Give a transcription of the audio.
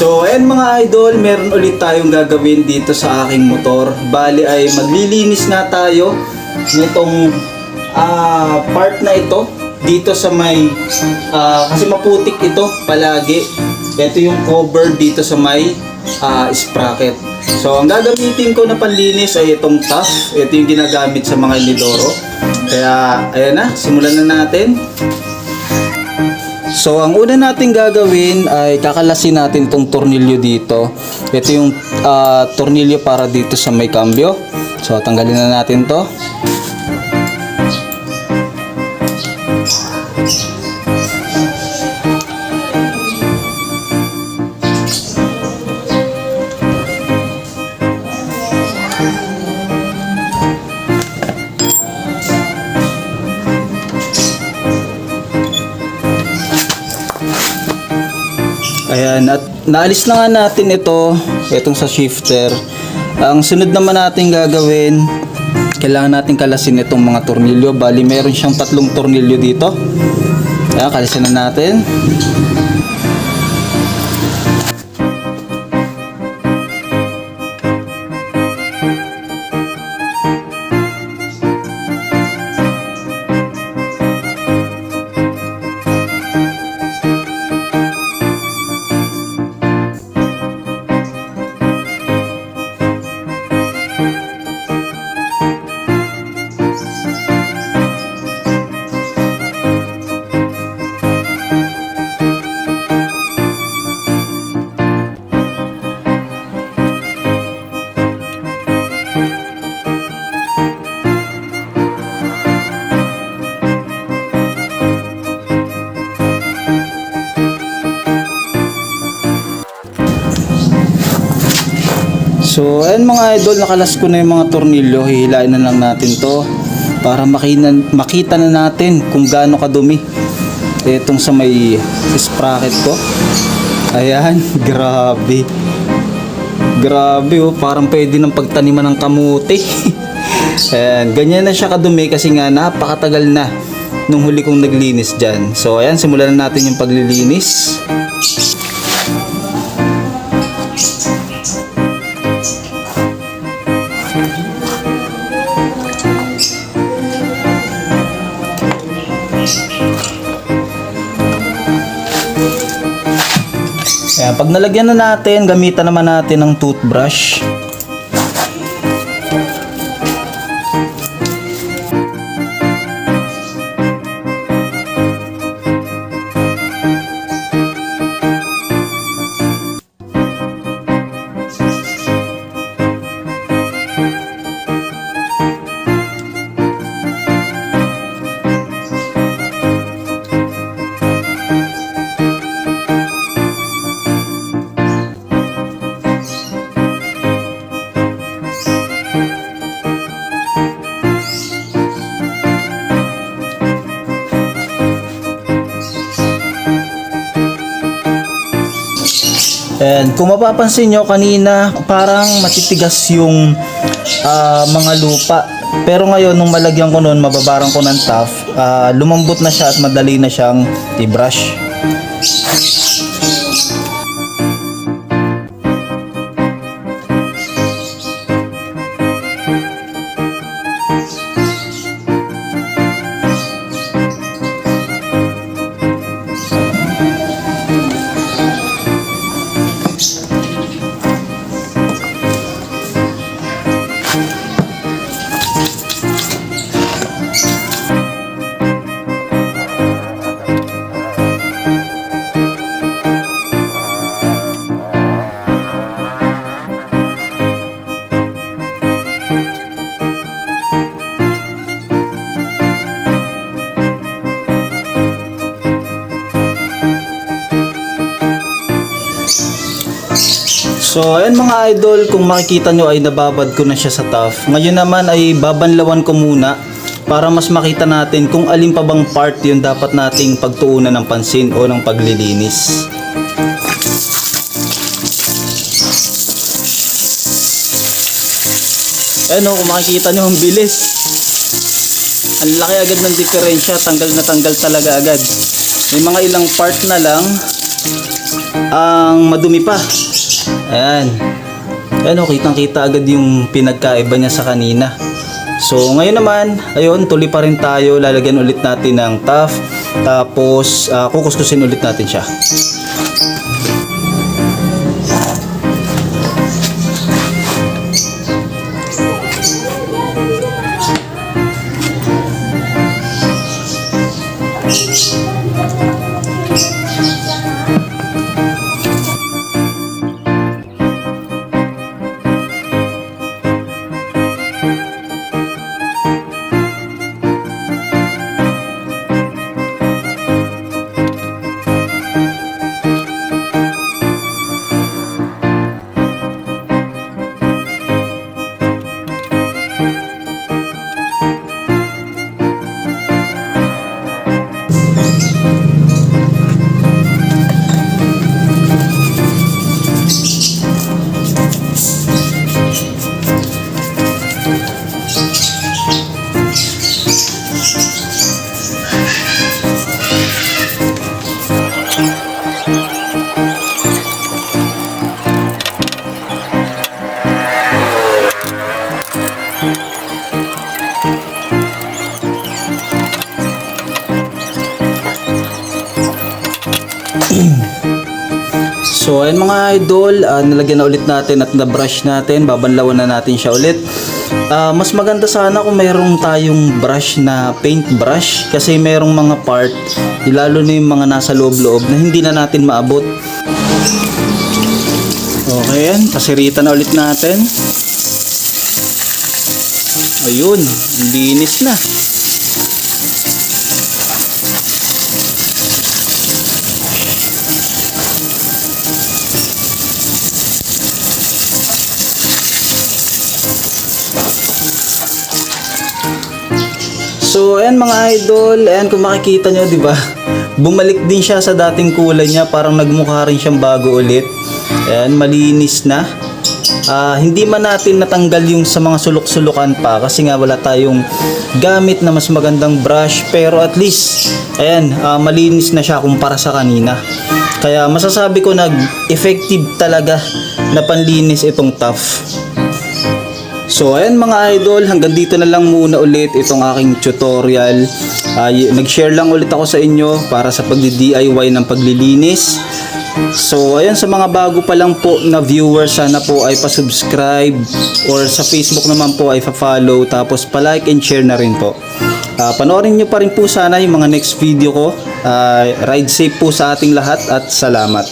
So, ayan mga idol, meron ulit tayong gagawin dito sa aking motor. Bali ay maglilinis nga tayo nitong ah, part na ito dito sa may ah, kasi maputik ito palagi. Ito yung cover dito sa may ah, sprocket. So, ang gagamitin ko na panlinis ay itong tough. Ito yung ginagamit sa mga inidoro. Kaya, ayan na, simulan na natin. So, ang una natin gagawin ay kakalasin natin tong tornilyo dito. Ito yung ah, tornilyo para dito sa may cambio. So, tanggalin na natin to. Naalis na nga natin ito, itong sa shifter. Ang sunod naman natin gagawin, kailangan natin kalasin itong mga tornilyo. Bali, meron siyang tatlong tornilyo dito. Ayan, kalasin na natin. So, ayan mga idol, nakalas ko na yung mga tornilyo. Hihilain na lang natin to para makita, makita na natin kung gaano kadumi. Itong sa may sprocket ko. Ayan, grabe. Grabe oh, parang pwede ng pagtaniman ng kamuti. ayan, ganyan na siya kadumi kasi nga napakatagal na nung huli kong naglinis dyan. So, ayan, simulan na natin yung paglilinis. Pag nalagyan na natin, gamitan naman natin ng toothbrush. And kung mapapansin nyo kanina, parang matitigas yung ah, mga lupa. Pero ngayon, nung malagyan ko nun, mababarang ko ng tough, ah, lumambot na siya at madali na siyang i-brush. So, ayan mga idol, kung makikita nyo ay nababad ko na siya sa tough. Ngayon naman ay babanlawan ko muna para mas makita natin kung alin pa bang part yung dapat nating pagtuunan ng pansin o ng paglilinis. Ayan o, kung makikita nyo, ang bilis. Ang laki agad ng diferensya, tanggal na tanggal talaga agad. May mga ilang part na lang ang madumi pa. Ayan. Ayan o, kitang kita agad yung pinagkaiba niya sa kanina. So ngayon naman, ayun, tuloy pa rin tayo. Lalagyan ulit natin ng tough. Tapos, uh, kukuskusin ulit natin siya. So mga idol, ah, nilagyan na ulit natin at na-brush natin, babanlawan na natin siya ulit. Ah, mas maganda sana kung mayroong tayong brush na paint brush kasi mayroong mga part, lalo na yung mga nasa loob-loob na hindi na natin maabot. Okay yan, pasirita na ulit natin. Ayun, linis na. So, ayan mga idol, ayan kung makikita nyo, di ba? Bumalik din siya sa dating kulay niya, parang nagmukha rin siyang bago ulit. Ayan, malinis na. Ah, hindi man natin natanggal yung sa mga sulok-sulukan pa kasi nga wala tayong gamit na mas magandang brush pero at least ayan ah, malinis na siya kumpara sa kanina kaya masasabi ko nag effective talaga na panlinis itong tough So ayan mga idol, hanggang dito na lang muna ulit itong aking tutorial. Y- nag-share lang ulit ako sa inyo para sa pagdi-DIY ng paglilinis. So ayan sa mga bago pa lang po na viewers, sana po ay pa-subscribe or sa Facebook naman po ay pa-follow tapos pa-like and share na rin po. Ah, panoorin nyo pa rin po sana yung mga next video ko. Ah, ride safe po sa ating lahat at salamat.